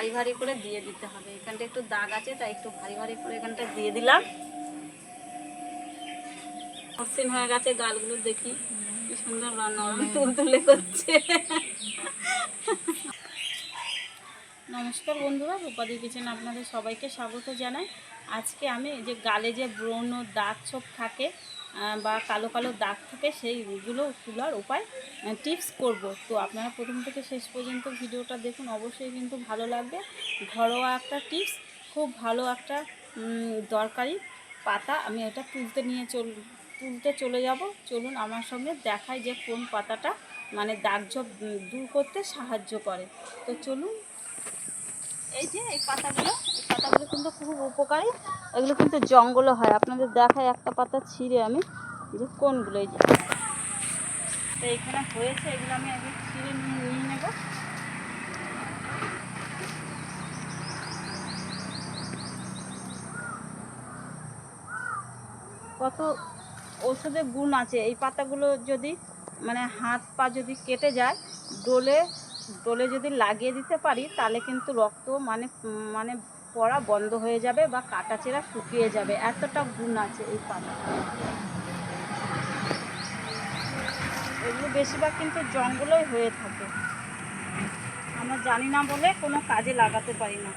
ভারী ভারী করে দিয়ে দিতে হবে। এখানটা একটু দাগ আছে, তাই একটু ভারী ভারী করে এখানটা দিয়ে দিলাম। মসৃণ হয়ে গেছে গালগুলো, দেখি। কি সুন্দর রান্না তুল তুলে করছে। নমস্কার বন্ধুরা, রূপাদি কিচেন আপনাদের সবাইকে স্বাগত জানাই। আজকে আমি যে গালে যে ব্রণ দাগ ছোপ থাকে বা কালো কালো দাগ থাকে সেইগুলো তোলার উপায় টিপস করব। তো আপনারা প্রথম থেকে শেষ পর্যন্ত ভিডিওটা দেখুন, অবশ্যই কিন্তু ভালো লাগবে। ঘরোয়া একটা টিপস খুব ভালো একটা দরকারি পাতা। আমি এটা তুলতে নিয়ে চল, তুলতে চলে যাব। চলুন আমার সঙ্গে দেখাই যে কোন পাতাটা মানে দাগ ঝোপ দূর করতে সাহায্য করে। তো চলুন এই যে এই পাতাগুলো এই পাতাগুলো কিন্তু খুব উপকারী। এগুলো কিন্তু জঙ্গলে হয়। আপনাদের দেখায় একটা পাতা ছিঁড়ে আমি যে কোনগুলো, এই যে। তো এইখানে হয়েছে, এগুলো আমি আগে ছিঁড়ে নিয়ে নিয়ে নেব। কত ঔষধের গুণ আছে। এই পাতাগুলো যদি মানে হাত পা যদি কেটে যায়, ডোলে ডোলে যদি লাগিয়ে দিতে পারি, তাহলে কিন্তু রক্ত মানে মানে পড়া বন্ধ হয়ে যাবে বা কাটাচেরা শুকিয়ে যাবে। এতটা গুণ আছে এই পাতা। এগুলো বেশিরভাগ কিন্তু জঙ্গলেই হয়ে থাকে। আমরা জানি না বলে কোনো কাজে লাগাতে পারি না।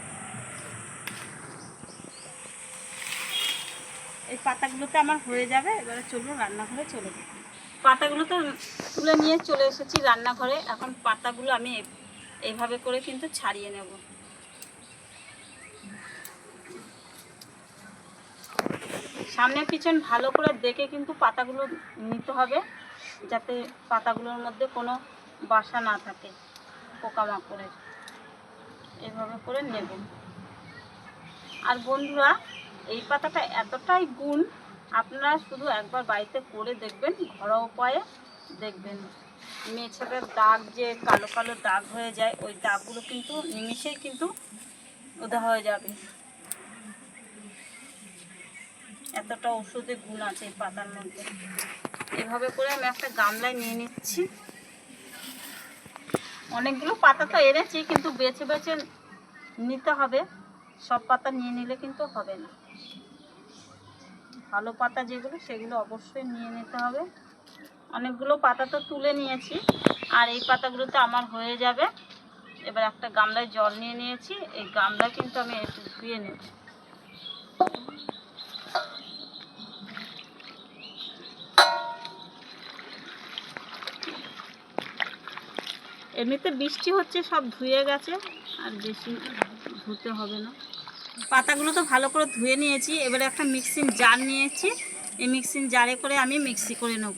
এই পাতাগুলোতে আমার হয়ে যাবে, এবারে চলুন রান্নাঘরে চলে যাই। পাতাগুলো তো তুলে নিয়ে চলে এসেছি রান্নাঘরে। এখন পাতাগুলো আমি এই- এইভাবে করে কিন্তু ছাড়িয়ে নেব। সামনে পিছন ভালো করে দেখে কিন্তু পাতাগুলো নিতে হবে, যাতে পাতাগুলোর মধ্যে কোনো বাসা না থাকে, পোকামাকড়ের। এভাবে করে নেব। আর বন্ধুরা, এই পাতাটা এতটাই গুণ আপনারা শুধু একবার বাড়িতে করে দেখবেন, ঘরোয়া উপায়ে দেখবেন। মেছেদের দাগ যে কালো কালো দাগ হয়ে যায়, ওই দাগগুলো কিন্তু নিমিষেই কিন্তু উদা হয়ে যাবে। এতটা ওষুধের গুণ আছে এই পাতার মধ্যে। এভাবে করে আমি একটা গামলায় নিয়ে নিচ্ছি। অনেকগুলো পাতা তো এনেছি, কিন্তু বেছে বেছে নিতে হবে। সব পাতা নিয়ে নিলে কিন্তু হবে না। ভালো পাতা যেগুলো, সেগুলো অবশ্যই নিয়ে নিতে হবে। অনেকগুলো পাতা তো তুলে নিয়েছি, আর এই পাতাগুলোতে আমার হয়ে যাবে। এবার একটা গামলায় জল নিয়ে নিয়েছি, এই গামলা কিন্তু আমি একটু ধুয়ে নেব। এমনিতে বৃষ্টি হচ্ছে, সব ধুয়ে গেছে, আর বেশি ধুতে হবে না। পাতাগুলো তো ভালো করে ধুয়ে নিয়েছি। এবারে একটা মিক্সিং জার নিয়েছি। এই মিক্সিং জারে করে আমি মিক্সি করে নেব।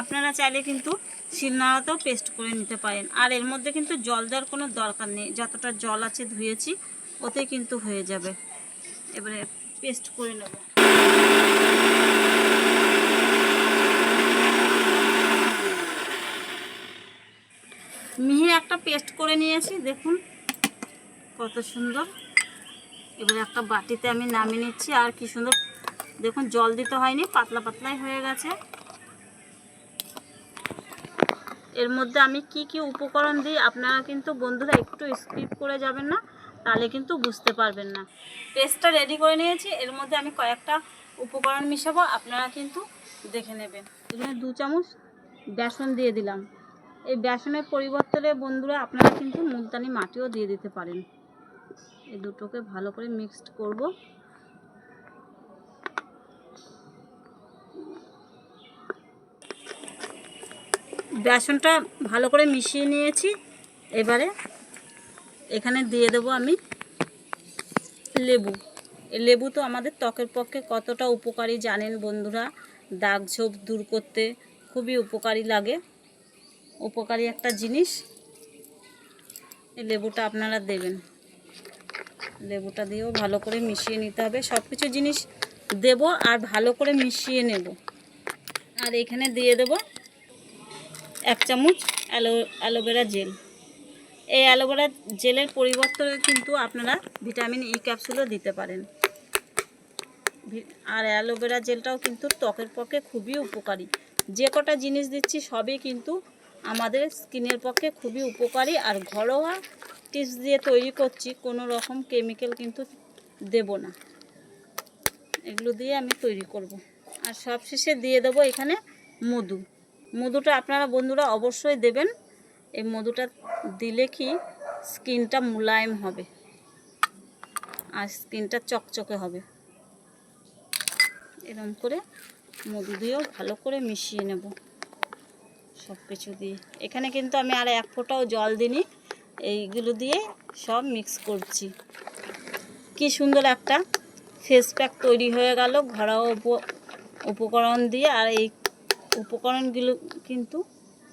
আপনারা চাইলে কিন্তু শিলনোড়াতেও পেস্ট করে নিতে পারেন। আর এর মধ্যে কিন্তু জল দেওয়ার কোনো দরকার নেই। যতটা জল আছে ধুয়েছি ওতে কিন্তু হয়ে যাবে। এবারে পেস্ট করে নেব। মিহি একটা পেস্ট করে নিয়েছি। দেখুন কত সুন্দর। এবারে একটা বাটিতে আমি নামিয়ে নিচ্ছি। আর কি সুন্দর, দেখুন, জল দিতে হয়নি, পাতলা পাতলাই হয়ে গেছে। এর মধ্যে আমি কি কি উপকরণ দিই, আপনারা কিন্তু বন্ধুরা একটু স্কিপ করে যাবেন না, তাহলে কিন্তু বুঝতে পারবেন না। পেস্টটা রেডি করে নিয়েছি, এর মধ্যে আমি কয়েকটা উপকরণ মিশাবো, আপনারা কিন্তু দেখে নেবেন। এখানে দু চামচ বেসন দিয়ে দিলাম। এই বেসনের পরিবর্তনে বন্ধুরা, আপনারা কিন্তু মুলতানি মাটিও দিয়ে দিতে পারেন। এই দুটোকে ভালো করে মিক্সড করব। বেসনটা ভালো করে মিশিয়ে নিয়েছি। এবারে এখানে দিয়ে দেবো আমি লেবু। লেবু তো আমাদের ত্বকের পক্ষে কতটা উপকারী জানেন বন্ধুরা? দাগ ঝোপ দূর করতে খুবই উপকারী লাগে। উপকারী একটা জিনিস। এই লেবুটা আপনারা দেবেন। লেবুটা দিয়েও ভালো করে মিশিয়ে নিতে হবে। সব কিছু জিনিস দেব আর ভালো করে মিশিয়ে নেব। আর এখানে দিয়ে দেব এক চামচ অ্যালো, অ্যালোভেরা জেল। এই অ্যালোভেরা জেলের পরিবর্তনে কিন্তু আপনারা ভিটামিন ই ক্যাপসুলও দিতে পারেন। আর অ্যালোভেরা জেলটাও কিন্তু ত্বকের পক্ষে খুবই উপকারী। যে কটা জিনিস দিচ্ছি সবই কিন্তু আমাদের স্কিনের পক্ষে খুবই উপকারী আর ঘরোয়া টিপস দিয়ে তৈরি করছি, কোনো রকম কেমিক্যাল কিন্তু দেব না। এগুলো দিয়ে আমি তৈরি করব। আর সবশেষে দিয়ে দেবো এখানে মধু। মধুটা আপনারা বন্ধুরা অবশ্যই দেবেন। এই মধুটা দিলে কি স্কিনটা মোলায়েম হবে আর স্কিনটা চকচকে হবে। এরকম করে মধু দিয়েও ভালো করে মিশিয়ে নেব। সব কিছু দিয়ে। এখানে কিন্তু আমি আর এক ফোঁটাও জল দিইনি। এইগুলো দিয়ে সব মিক্স করছি। কি সুন্দর একটা ফেস প্যাক তৈরি হয়ে গেল, ঘরোয়া উপ- উপকরণ দিয়ে। আর এই উপকরণগুলো কিন্তু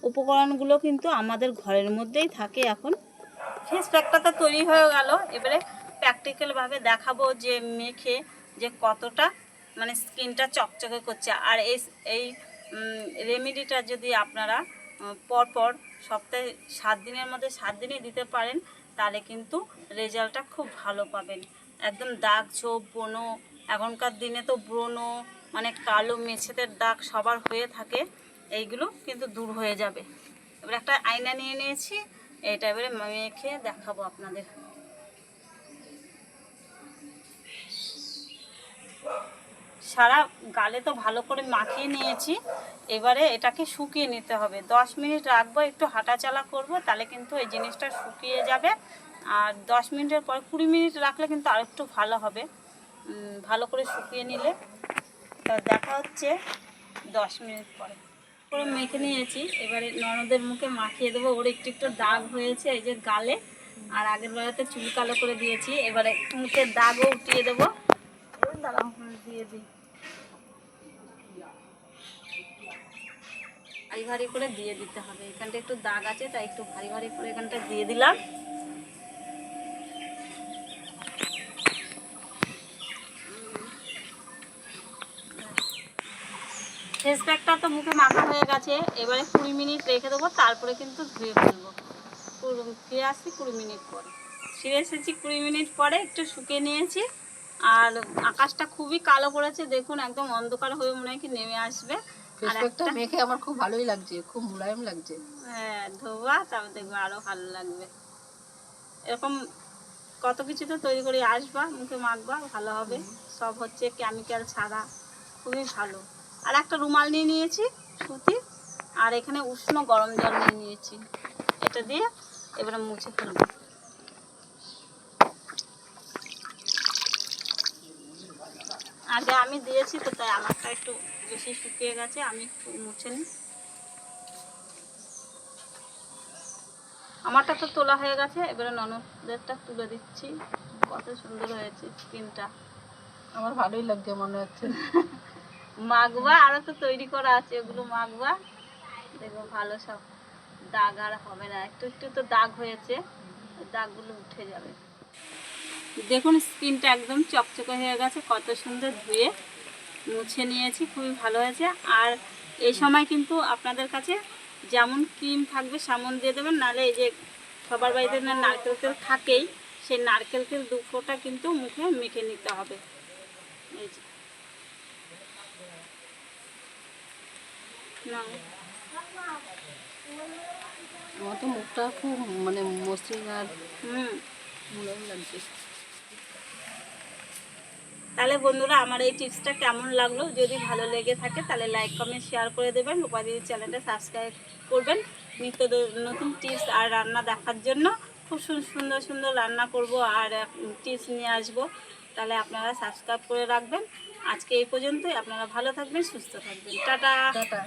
উপকরণগুলো কিন্তু আমাদের ঘরের মধ্যেই থাকে এখন। ফেস প্যাকটা তো তৈরি হয়ে গেল। এবারে প্র্যাকটিক্যালভাবে দেখাবো যে মেখে যে কতটা মানে স্কিনটা চকচকে করছে। আর এই এই রেমেডিটা যদি আপনারা পরপর সপ্তাহে সাত দিনের মধ্যে সাত দিনই দিতে পারেন, তাহলে কিন্তু রেজাল্টটা খুব ভালো পাবেন। একদম দাগ ছোপ, ব্রণ, এখনকার দিনে তো ব্রণ মানে কালো মেছেদের দাগ সবার হয়ে থাকে, এইগুলো কিন্তু দূর হয়ে যাবে। এবার একটা আয়না নিয়ে নিয়েছি, এটা এবারে মেখে দেখাবো আপনাদের। সারা গালে তো ভালো করে মাখিয়ে নিয়েছি এবারে এটাকে শুকিয়ে নিতে হবে। দশ মিনিট রাখব একটু হাঁটাচলা করব তাহলে কিন্তু এই জিনিসটা শুকিয়ে যাবে। আর দশ মিনিটের পর কুড়ি মিনিট রাখলে কিন্তু আরেকটু ভালো হবে। ভালো করে শুকিয়ে নিলে। তা দেখা হচ্ছে দশ মিনিট পরে। পুরো মেখে নিয়েছি। এবারে ননদের মুখে মাখিয়ে দেবো। ওর একটু একটু দাগ হয়েছে এই যে গালে। আর আগের বেলাতে চুল কালো করে দিয়েছি। এবারে মুখের দাগও উঠিয়ে দেবো। হুম, দিয়ে দিই। ভারী করে দিয়ে দিতে হবে। এখানটা একটু দাগ আছে, তাই একটু ভারী ভারী করে এখানটা দিয়ে দিলাম। ফেস প্যাকটা তো মুখে মাখা হয়ে গেছে। এবারে কুড়ি মিনিট রেখে দেবো, তারপরে কিন্তু ধুয়ে ফেলব। ফিরে আসছি কুড়ি মিনিট পরে। ফিরে এসেছি কুড়ি মিনিট পরে, একটু শুকিয়ে নিয়েছি। আর আকাশটা খুবই কালো পড়েছে, দেখুন, একদম অন্ধকার হয়ে মনে হয় কি নেমে আসবে। ফেসপ্যাকটা মেখে আমার খুব ভালোই লাগছে খুব মোলায়েম লাগছে। হ্যাঁ ধোবা তারপর দেখবে আরও ভালো লাগবে। এরকম কত কিছু তো তৈরি করে আসবা মুখে মাখবা ভালো হবে। সব হচ্ছে কেমিক্যাল ছাড়া খুবই ভালো। আর একটা রুমাল নিয়ে নিয়েছি সুতি আর এখানে উষ্ণ গরম জল নিয়ে নিয়েছি। এটা দিয়ে এবারে মুছে ফেলব। আগে আমি দিয়েছি তো তাই আমারটা একটু বেশি শুকিয়ে গেছে আমি একটু মুছে নিই। আমারটা তো তোলা হয়ে গেছে এবারে ননদেরটা তুলে দিচ্ছি। কত সুন্দর হয়েছে স্কিনটা। আমার ভালোই লাগছে মনে হচ্ছে। মাগবা আরও তো তৈরি করা আছে ওগুলো মাগবা দেখব ভালো সব দাগ আর হবে না। একটু একটু তো দাগ হয়েছে দাগগুলো উঠে যাবে। দেখুন স্কিনটা একদম চকচকে হয়ে গেছে কত সুন্দর ধুয়ে। মুছে নিয়েছি খুবই ভালো হয়েছে। আর এই সময় কিন্তু আপনাদের কাছে যেমন ক্রিম থাকবে সামন দিয়ে দেবেন নাহলে এই যে সবার বাড়িতে না নারকেল তেল থাকেই সেই নারকেল তেল দু ফোঁটা কিন্তু মুখে মেখে নিতে হবে। এই যে। আমার তো মুখটা খুব মানে মসৃণ আর হুম। লাগছে। তাহলে বন্ধুরা আমার এই টিপসটা কেমন লাগল? যদি ভালো লেগে থাকে তাহলে লাইক কমেন্ট শেয়ার করে দেবেন। উপাধি চ্যানেলটা সাবস্ক্রাইব করবেন। নিত্য নতুন টিপস আর রান্না দেখার জন্য খুব সুন্দর সুন্দর রান্না করব আর টিপস নিয়ে আসব। তাহলে আপনারা সাবস্ক্রাইব করে রাখবেন। আজকে এই পর্যন্তই। আপনারা ভালো থাকবেন, সুস্থ থাকবেন। টাটা! টাটা।